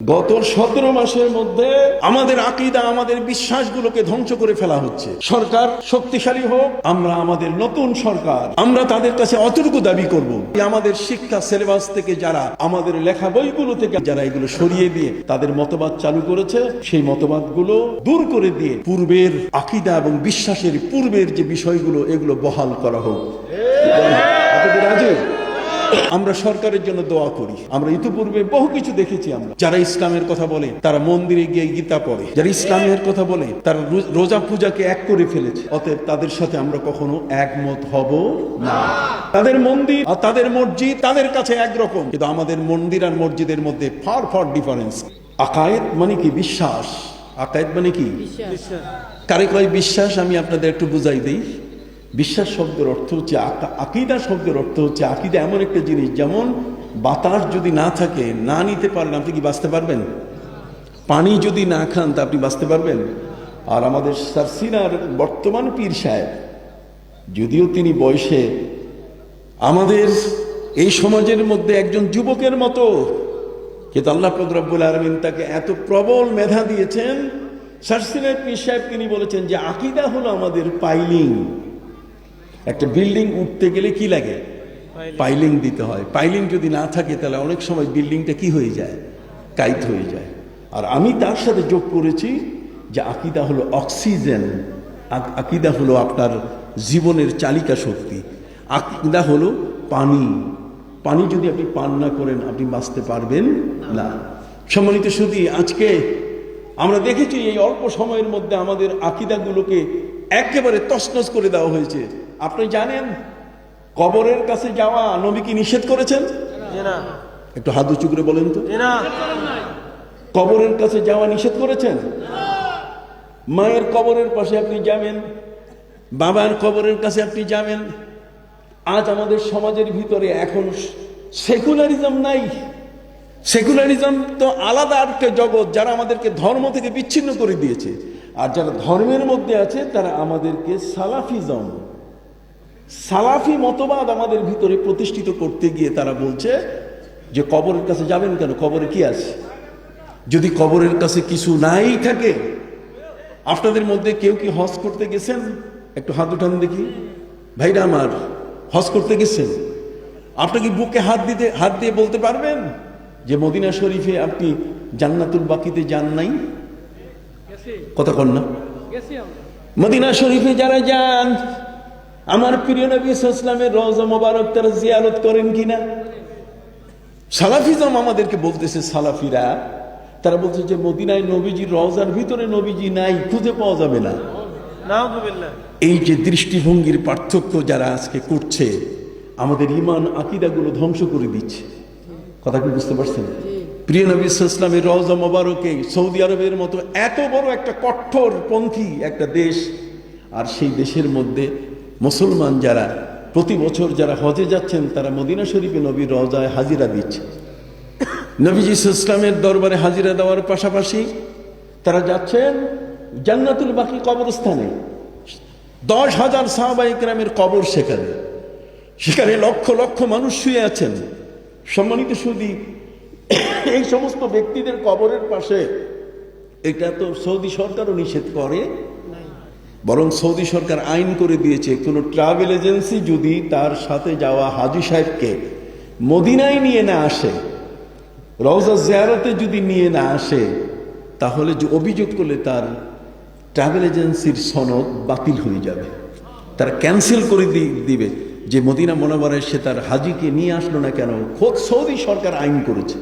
গত সতেরো মাসের মধ্যে আমাদের আকিদা, আমাদের বিশ্বাসগুলোকে ধ্বংস করে ফেলা হচ্ছে। সরকার শক্তিশালী হোক, আমরা আমাদের নতুন সরকার, আমরা তাদের কাছে অতটুকু দাবি করব। আমাদের শিক্ষা সিলেবাস থেকে যারা, আমাদের লেখা বইগুলো থেকে যারা এগুলো সরিয়ে দিয়ে তাদের মতবাদ চালু করেছে, সেই মতবাদগুলো দূর করে দিয়ে পূর্বের আকিদা এবং বিশ্বাসের পূর্বের যে বিষয়গুলো, এগুলো বহাল করা হোক? আমরা সরকারের জন্য দোয়া করি। আমরা ইতিপূর্বে বহু কিছু দেখেছি আমরা। যারা ইসলামের কথা বলে তারা মন্দিরে গিয়ে গীতা পড়ে। যারা ইসলামের কথা বলে তারা রোজা পূজাকে এক করে ফেলেছে। অতএব তাদের সাথে আমরা কখনো একমত হব না। তাদের মন্দির আর তাদের মসজিদ তাদের কাছে একরকম। কিন্তু আমাদের মন্দির আর মসজিদের মধ্যে ফার ফার ডিফারেন্স আকায়েত মানে কি? বিশ্বাস। আকায়েত মানে কি? কারে কয় বিশ্বাস? আমি আপনাদের একটু বুঝাই দিই। বিশ্বাস শব্দের অর্থ হচ্ছে আকা- আকিদা শব্দের অর্থ হচ্ছে আকিদা এমন একটা জিনিস, যেমন বাতাস যদি না থাকে, না নিতে পারেন আপনি কি বাঁচতে পারবেন? পানি যদি না খান, তা আপনি বাঁচতে পারবেন? আর আমাদের সারসিনার বর্তমান পীর সাহেব, যদিও তিনি বয়সে, আমাদের এই সমাজের মধ্যে একজন যুবকের মতো, কিন্তু আল্লাহ ফকরাবুল আলমিন তাকে এত প্রবল মেধা দিয়েছেন। সারসিনার পীর সাহেব তিনি বলেছেন যে আকিদা হলো আমাদের পাইলিং। একটা বিল্ডিং উঠতে গেলে কি লাগে? পাইলিং দিতে হয়। পাইলিং যদি না থাকে, তাহলে অনেক সময় বিল্ডিংটা কি হয়ে যায়? কাইত হয়ে যায়। আর আমি তার সাথে যোগ করেছি যে আকিদা হলো অক্সিজেন আক- আকিদা হলো আপনার জীবনের চালিকা শক্তি। আকিদা হলো পানি। পানি যদি আপনি পান না করেন, আপনি বাঁচতে পারবেন না। সম্মানিত শুধু আজকে আমরা দেখেছি এই অল্প সময়ের মধ্যে আমাদের আকিদাগুলোকে একেবারে তছনছ করে দেওয়া হয়েছে। আপনি জানেন কবরের কাছে যাওয়া নবী কি নিষেধ করেছেন? একটু হাত উঁচু করে বলেন তো। কবরের কাছে যাওয়া নিষেধ করেছেন? মায়ের কবরের পাশে আপনি যাবেন বাবার কবরের কাছে আপনি যাবেন। আজ আমাদের সমাজের ভিতরে এখন সেকুলারিজম নাই। সেকুলারিজম তো আলাদা একটা জগৎ যারা আমাদেরকে ধর্ম থেকে বিচ্ছিন্ন করে দিয়েছে। আর যারা ধর্মের মধ্যে আছে তারা আমাদেরকে সালাফিজম সালাফি মতবাদ আমাদের ভিতরে প্রতিষ্ঠিত করতে গিয়ে তারা বলছে যে কবরের কাছে যাবেন কেন? কবরে কি আছে? যদি কবরের কাছে কিছু নাই থাকে আপনাদের মধ্যে কেউ কি হজ করতে গেছেন? একটু হাত উঠান দেখি। ভাইরা আমার হজ করতে গেছেন? আপনি কি বুকে হাত দিতে হাত দিয়ে বলতে পারবেন যে মদিনা শরীফে আপনি জান্নাতুল বাকিতে যান নাই? কথা কন না। মদিনা শরীফে যারা যান আমার প্রিয় নবী ইসলামের রওজা মোবারক তারা জিয়ারত করেন কিনা? সালাফিজম আমাদেরকে বলতেছে সালাফিরা তারা বলছে যে মদিনায় নবীজির রওজার ভিতরে নবীজি নাই খুঁজে পাওয়া যাবে না। এই যে দৃষ্টিভঙ্গির পার্থক্য যারা আজকে করছে আমাদের ইমান আকিদাগুলো ধ্বংস করে দিচ্ছে। কথা কি বুঝতে পারছেন? প্রিয় নবী ইসলামের রওজা মোবারকে সৌদি আরবের মতো এত বড় একটা কঠোর পন্থী একটা দেশ আর সেই দেশের মধ্যে মুসলমান যারা প্রতি বছর যারা হজে যাচ্ছেন, তারা মদিনা শরীফে নবীর রজায় হাজিরা দিচ্ছে। নবীজি ইসলামের দরবারে হাজিরা দেওয়ার পাশাপাশি তারা যাচ্ছেন জান্নাতুল বাকি কবরস্থানে। দশ হাজার সাহাবা ইকরামের কবর সেখানে। সেখানে লক্ষ লক্ষ মানুষ শুয়ে আছেন। সম্মানিত সুদী, এই সমস্ত ব্যক্তিদের কবরের পাশে, এটা তো সৌদি সরকারও নিষেধ করে বরং সৌদি সরকার আইন করে দিয়েছে, কোনো ট্রাভেল এজেন্সি যদি তার সাথে যাওয়া হাজি সাহেবকে মদিনায় নিয়ে না আসে, রওজা জিয়ারতে যদি নিয়ে না আসে, তাহলে যে অভিযোগ করলে তার ট্রাভেল এজেন্সির সনদ বাতিল হয়ে যাবে। তারা ক্যান্সেল করে দিবে যে মদিনা মনোবরায় সে তার হাজিকে নিয়ে আসলো না কেন, খোদ সৌদি সরকার আইন করেছে।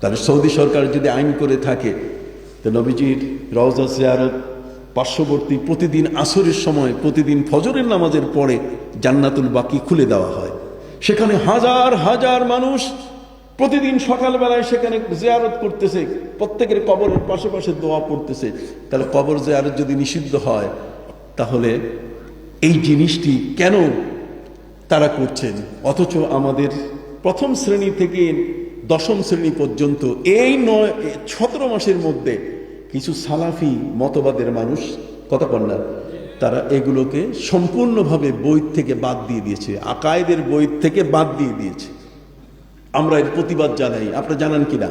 তাহলে সৌদি সরকার যদি আইন করে থাকে, তো নবীজির রওজা জিয়ারত পার্শ্ববর্তী প্রতিদিন আসরের সময়, প্রতিদিন ফজরের নামাজের পরে জান্নাতুল বাকি খুলে দেওয়া হয়। সেখানে হাজার হাজার মানুষ প্রতিদিন সকালবেলায় সেখানে জেয়ারত করতেছে, প্রত্যেকের কবরের পাশে পাশে দোয়া পড়তেছে। তাহলে কবর জিয়ারত যদি নিষিদ্ধ হয়, তাহলে এই জিনিসটি কেন তারা করছেন? অথচ আমাদের প্রথম শ্রেণি থেকে দশম শ্রেণি পর্যন্ত এই নয় সতেরো মাসের মধ্যে কিছু সালাফি মতবাদের মানুষ কথা কন্যা তারা এগুলোকে সম্পূর্ণভাবে বই থেকে বাদ দিয়ে দিয়েছে আকায়েদের বই থেকে বাদ দিয়ে দিয়েছে। আমরা এর প্রতিবাদ জানাই আপনারা জানান কিনা?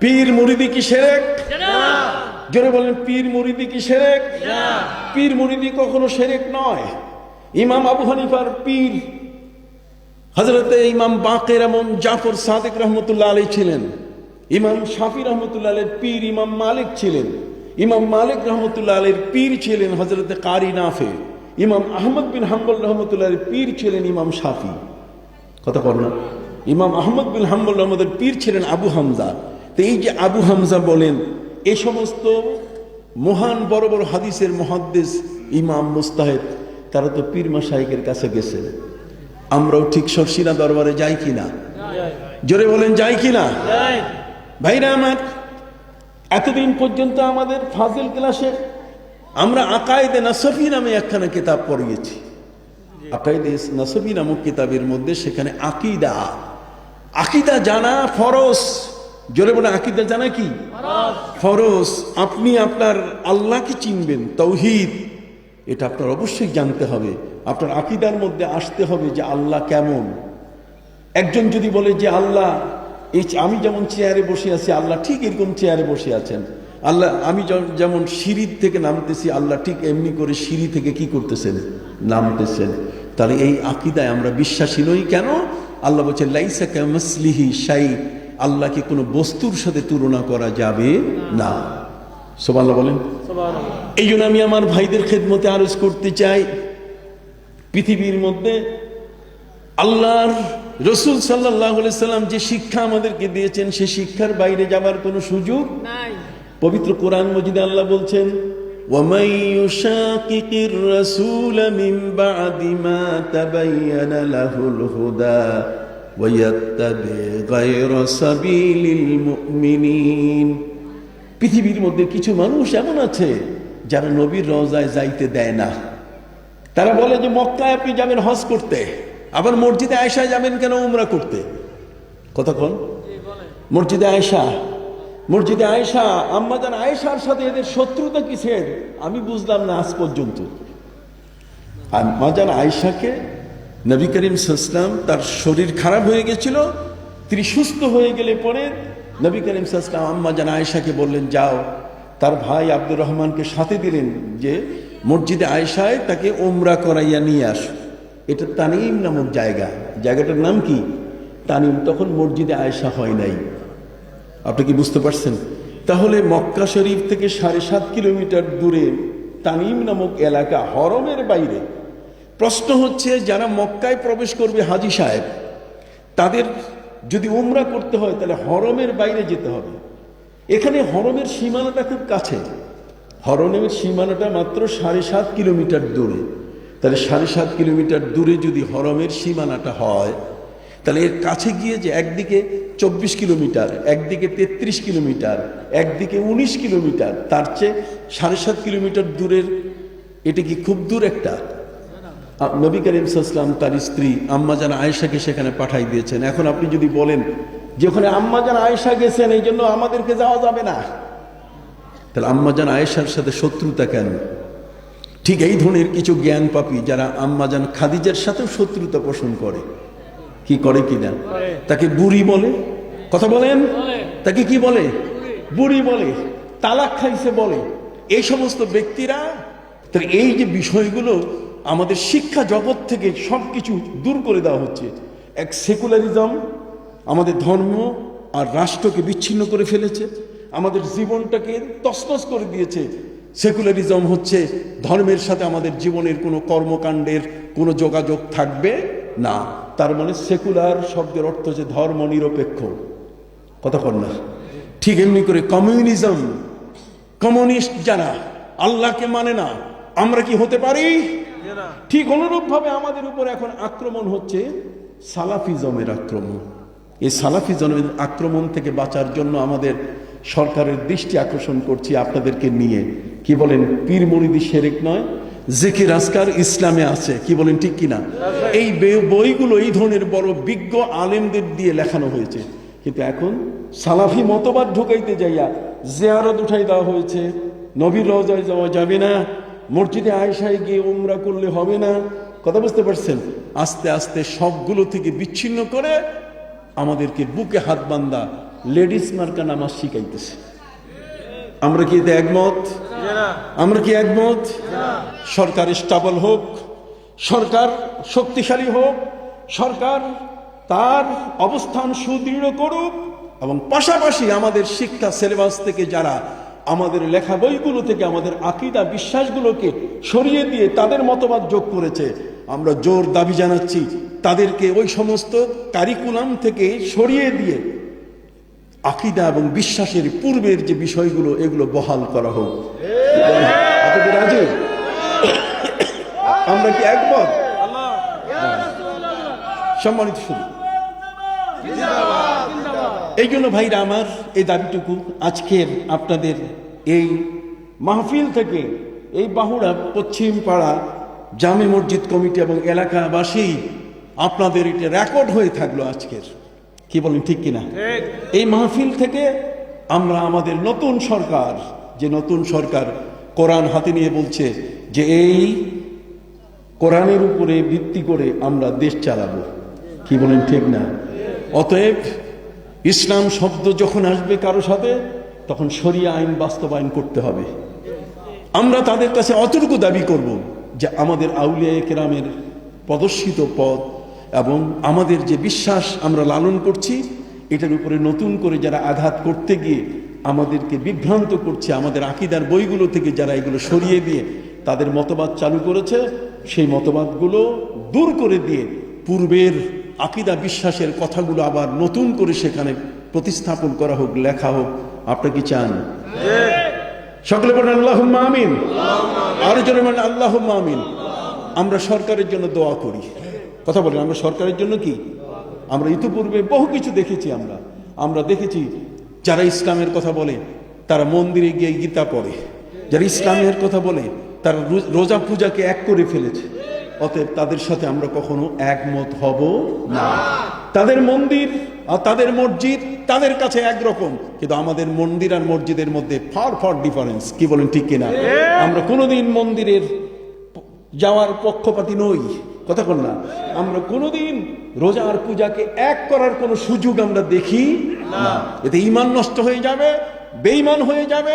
পীর মুরিদি কি সেরেক? জোরে বলেন পীর মুরিদি কি সেরেক? পীর মুরিদি কখনো সেরেক নয়। ইমাম আবু হানিফার পীর হজরতে ইমাম বাকের এমন জাফর সাদেক রহমতুল্লাহ আলী ছিলেন। ইমাম শাফি রহমতুল্লাহ আলীর পীর ইমাম মালিক ছিলেন। ইমাম মালিক রহমতুল্লাহ আলীর পীর ছিলেন হজরতে কারি নাফে। ইমাম আহমদ বিন হাম্বল রহমতুল্লাহ পীর ছিলেন ইমাম শাফি। কথা বল না। ইমাম আহমদ বিন হাম্বল রহমদের পীর ছিলেন আবু হামজা। তো এই যে আবু হামজা বলেন এই সমস্ত মহান বড় বড় হাদিসের মহাদ্দেশ ইমাম মুস্তাহেদ তারা তো পীর মাসাইকের কাছে গেছে আমরাও ঠিক সরসিনা দরবারে যাই কিনা? জোরে বলেন যাই কিনা? ভাইরা আমার, এতদিন পর্যন্ত আমাদের ফাজিল ক্লাসে আমরা আকায়েদে নাসফি নামে একখানা কিতাব পড়িয়েছি। আকায়েদে নাসফি নামক কিতাবের মধ্যে সেখানে আকিদা। আকিদা জানা ফরস জোরে বলে আকিদা জানা কি? ফরস আপনি আপনার আল্লাহকে চিনবেন, তৌহিদ। এটা আপনার অবশ্যই জানতে হবে। আপনার আকিদার মধ্যে আসতে হবে যে আল্লাহ কেমন। একজন যদি বলে যে আল্লাহ এই আমি যেমন চেয়ারে বসে আছি আল্লাহ ঠিক এরকম চেয়ারে বসে আছেন। আল্লাহ আমি যেমন- সিঁড়ির থেকে নামতেছি আল্লাহ ঠিক এমনি করে সিঁড়ি থেকে কি করতেছেন? নামতেছেন। তাহলে এই আকিদায় আমরা বিশ্বাসী নই কেন? আল্লাহ বলছে লাইসা কামাসলিহি শাই আল্লাহকে কোনো বস্তুর সাথে তুলনা করা যাবে না। সোমাল্লাহ বলেন। এই জন্য আমি আমার ভাইদের খেদমতে আরজ করতে চাই পৃথিবীর মধ্যে আল্লাহর রসুল সাল্লাহ সাল্লাম যে শিক্ষা আমাদেরকে দিয়েছেন সে শিক্ষার বাইরে যাবার কোনো সুযোগ নাই পবিত্র কোরআন মজিদে আল্লাহ বলছেন وَمَن يُشَاقِقِ الرَّسُولَ مِن بَعْدِ مَا تَبَيَّنَ لَهُ الْهُدَى وَيَتَّبِعْ غَيْرَ سَبِيلِ الْمُؤْمِنِينَ পৃথিবীর মধ্যে কিছু মানুষ এমন আছে যারা নবীর রওজায় যাইতে দেয় না তারা বলে যে মক্কায় আপনি যাবেন হজ করতে আবার মসজিদে আয়সায় যাবেন কেন উমরা করতে? কতক্ষণ মসজিদে আয়সা মসজিদে আয়সা আম্মাজান আয়েশার সাথে এদের শত্রুতা কিসের? আমি বুঝলাম না আজ পর্যন্ত। আম্মাজান আয়েশাকে নবী করিম সাল্লাম তার শরীর খারাপ হয়ে গেছিল, তিনি সুস্থ হয়ে গেলে পরে নবী করিম সাল্লাম আম্মাজান আয়েশাকে বললেন, যাও। তার ভাই আব্দুর রহমানকে সাথে দিলেন যে মসজিদে আয়েশায় তাকে ওমরা করাইয়া নিয়ে আসো। এটা তানিম নামক জায়গা। জায়গাটার নাম কি? তানিম, তখন মসজিদে আয়েশা হয় নাই। আপনি কি বুঝতে পারছেন? তাহলে মক্কা শরীফ থেকে সাড়ে সাত কিলোমিটার দূরে তানিম নামক এলাকা হরমের বাইরে। প্রশ্ন হচ্ছে, যারা মক্কায় প্রবেশ করবে হাজি সাহেব, তাদের যদি উমরা করতে হয়, তাহলে হরমের বাইরে যেতে হবে। এখানে হরমের সীমানাটা খুব কাছে। হরমের সীমানাটা মাত্র সাড়ে সাত কিলোমিটার দূরে। তাহলে সাড়ে সাত কিলোমিটার দূরে যদি হরমের সীমানাটা হয়, তাহলে এর কাছে গিয়ে যে একদিকে চব্বিশ কিলোমিটার, একদিকে তেত্রিশ কিলোমিটার, একদিকে উনিশ কিলোমিটার, তার চেয়ে সাড়ে সাত কিলোমিটার দূরের এটা কি খুব দূর একটা? নবী করিম সাল্লাম তার স্ত্রী আম্মাজান আয়েশাকে সেখানে পাঠাই দিয়েছেন। এখন আপনি যদি বলেন যে ওখানে আম্মাজান আয়েশা গেছেন এই জন্য আমাদেরকে যাওয়া যাবে না। তাহলে আম্মাজান আয়েশার সাথে শত্রুতা কেন? ঠিক এই ধরনের কিছু জ্ঞান পাপি যারা আম্মাজান খাদিজার সাথেও শত্রুতা পোষণ করে। কি করে কিনা করে। তাকে বুড়ি বলে। কথা বলেন? তাকে কি বলে? বুড়ি বলে। তালাক খাইছে বলে। এই সমস্ত ব্যক্তিরা তার এই যে বিষয়গুলো আমাদের শিক্ষা জগৎ থেকে সব কিছু দূর করে দেওয়া হচ্ছে। এক সেকুলারিজম আমাদের ধর্ম আর রাষ্ট্রকে বিচ্ছিন্ন করে ফেলেছে। আমাদের জীবনটাকে তসনস করে দিয়েছে। সেকুলারিজম হচ্ছে ধর্মের সাথে আমাদের জীবনের কোনো কর্মকাণ্ডের কোনো যোগাযোগ থাকবে না। তার মানে সেকুলার শব্দের অর্থ হচ্ছে ধর্ম নিরপেক্ষ। কতক্ষণ না। ঠিক এমনি করে কমিউনিজম, কমিউনিস্ট যারা, আল্লাহকে মানে না। আমরা কি হতে পারি? ঠিক অনুরূপভাবে আমাদের উপর এখন আক্রমণ হচ্ছে সালাফিজমের আক্রমণ। এই সালাফিজমের আক্রমণ থেকে বাঁচার জন্য আমাদের সরকারের দৃষ্টি আকর্ষণ করছি আপনাদেরকে নিয়ে। কি বলেন? পীর মরিদি শেরেক নয়, জেকির আজকার ইসলামে আছে। কি বলেন, ঠিক কিনা? এই বইগুলো এই ধরনের বড় বিজ্ঞ আলেমদের দিয়ে লেখানো হয়েছে। কিন্তু এখন সালাফি মতবাদ ঢুকাইতে যাইয়া জেয়ারত উঠাই দেওয়া হয়েছে। নবীর রওজায় যাওয়া যাবে না। মসজিদে আয়সায় গিয়ে উমরা করলে হবে না। কথা বুঝতে পারছেন? আস্তে আস্তে সবগুলো থেকে বিচ্ছিন্ন করে আমাদেরকে বুকে হাত বান্ধা লেডিস মার্কা নামাজ শিখাইতেছে। আমরা কি এতে একমত? আমরা কি একমত? সরকার স্টাবল হোক, সরকার শক্তিশালী হোক, সরকার তার অবস্থান সুদৃঢ় করুক এবং পাশাপাশি আমাদের শিক্ষা সিলেবাস থেকে যারা আমাদের লেখা বইগুলো থেকে আমাদের আকিদা, বিশ্বাসগুলোকে সরিয়ে দিয়ে তাদের মতবাদ যোগ করেছে, আমরা জোর দাবি জানাচ্ছি তাদেরকে ওই সমস্ত কারিকুলাম থেকে সরিয়ে দিয়ে আকিদা এবং বিশ্বাসের পূর্বের যে বিষয়গুলো, এগুলো বহাল করা হোক। আমরা কি একমত? সম্মানিত শুধু। এই জন্য ভাইরা আমার, এই দাবিটুকু আজকের আপনাদের এই মাহফিল থেকে এই বাহুড়া পশ্চিম পাড়া জামে মসজিদ কমিটি এবং এলাকাবাসী আপনাদের এটা রেকর্ড হয়ে থাকল আজকের। কি বলেন ঠিক কিনা? এই মাহফিল থেকে আমরা আমাদের নতুন সরকার, যে নতুন সরকার কোরআন হাতে নিয়ে বলছে যে এই কোরআনের উপরে ভিত্তি করে আমরা দেশ চালাবো। কি বলেন, ঠিক না? অতএব ইসলাম শব্দ যখন আসবে কারও সাথে, তখন শরিয়া আইন বাস্তবায়ন করতে হবে। আমরা তাদের কাছে অতটুকু দাবি করব যে আমাদের আউলিয়া কেরামের প্রদর্শিত পথ এবং আমাদের যে বিশ্বাস আমরা লালন করছি, এটার উপরে নতুন করে যারা আঘাত করতে গিয়ে আমাদেরকে বিভ্রান্ত করছে, আমাদের আকিদার বইগুলো থেকে যারা এগুলো সরিয়ে দিয়ে তাদের মতবাদ চালু করেছে, সেই মতবাদগুলো দূর করে দিয়ে পূর্বের আকিদা বিশ্বাসের কথাগুলো আবার নতুন করে সেখানে প্রতিস্থাপন করা হোক, লেখা হোক। আপনি কি চান? সকলে বলেন আল্লাহ আমিন। আরও জোরে মানে আল্লাহ আমিন। আমরা সরকারের জন্য দোয়া করি। কথা বলেন আমরা সরকারের জন্য কি? আমরা ইতিপূর্বে বহু কিছু দেখেছি আমরা। আমরা দেখেছি যারা ইসলামের কথা বলে তারা মন্দিরে গিয়ে গীতা পড়ে। যারা ইসলামের কথা বলে তারা রোজা পূজাকে এক করে ফেলেছে। অতএব তাদের সাথে আমরা কখনো একমত হব না। তাদের মন্দির আর তাদের মসজিদ তাদের কাছে একরকম কিন্তু আমাদের মন্দির আর মসজিদের মধ্যে ফার ফার ডিফারেন্স কি বলেন ঠিক কিনা? আমরা কোনোদিন মন্দিরের যাওয়ার পক্ষপাতী নই। কথা বল না। আমরা কোনোদিন রোজা আর পূজাকে এক করার কোনো সুযোগ আমরা দেখি না। এতে ইমান নষ্ট হয়ে যাবে বেইমান হয়ে যাবে,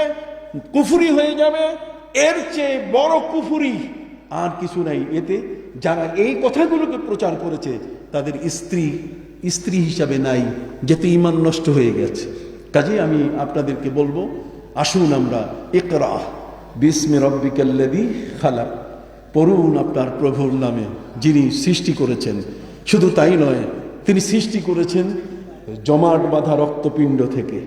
কুফুরি হয়ে যাবে। এর চেয়ে বড় কুফুরি আর কিছু নাই। এতে যারা এই কথাগুলোকে প্রচার করেছে, তাদের স্ত্রী স্ত্রী হিসাবে নাই যেতে ইমান নষ্ট হয়ে গেছে। কাজে আমি আপনাদেরকে বলব, আসুন আমরা একরা বিস্মে রব্বিকাল্লাদি খালাক। পড়ুন আপনার প্রভুর নামে, যিনি সৃষ্টি করেছেন। শুধু তাই নয়, তিনি সৃষ্টি করেছেন জমাট বাঁধা রক্তপিণ্ড থেকে।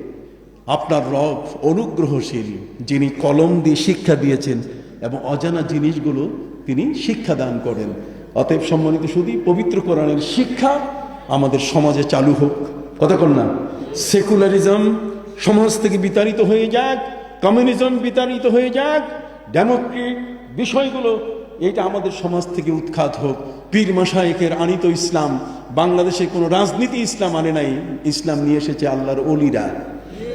আপনার রব অনুগ্রহশীল, যিনি কলম দিয়ে শিক্ষা দিয়েছেন এবং অজানা জিনিসগুলো তিনি শিক্ষা দান করেন। অতএব সম্মানিত শুধু পবিত্র কোরআনের শিক্ষা আমাদের সমাজে চালু হোক। কন না, সেকুলারিজম সমাজ থেকে বিতাড়িত হয়ে যাক, কমিউনিজম বিতাড়িত হয়ে যাক, ডেমোক্রেট বিষয়গুলো এটা আমাদের সমাজ থেকে উৎখাত হোক। পীর মাসায়েকের আনিত ইসলাম বাংলাদেশে কোনো রাজনীতি ইসলাম আনে নাই ইসলাম নিয়ে এসেছে আল্লাহর অলিরা।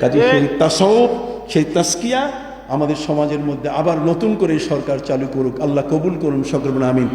কাজে সেই তাসব সেই তাস্কিয়া আমাদের সমাজের মধ্যে আবার নতুন করে সরকার চালু করুক। আল্লাহ কবুল করুন সকল আমিন।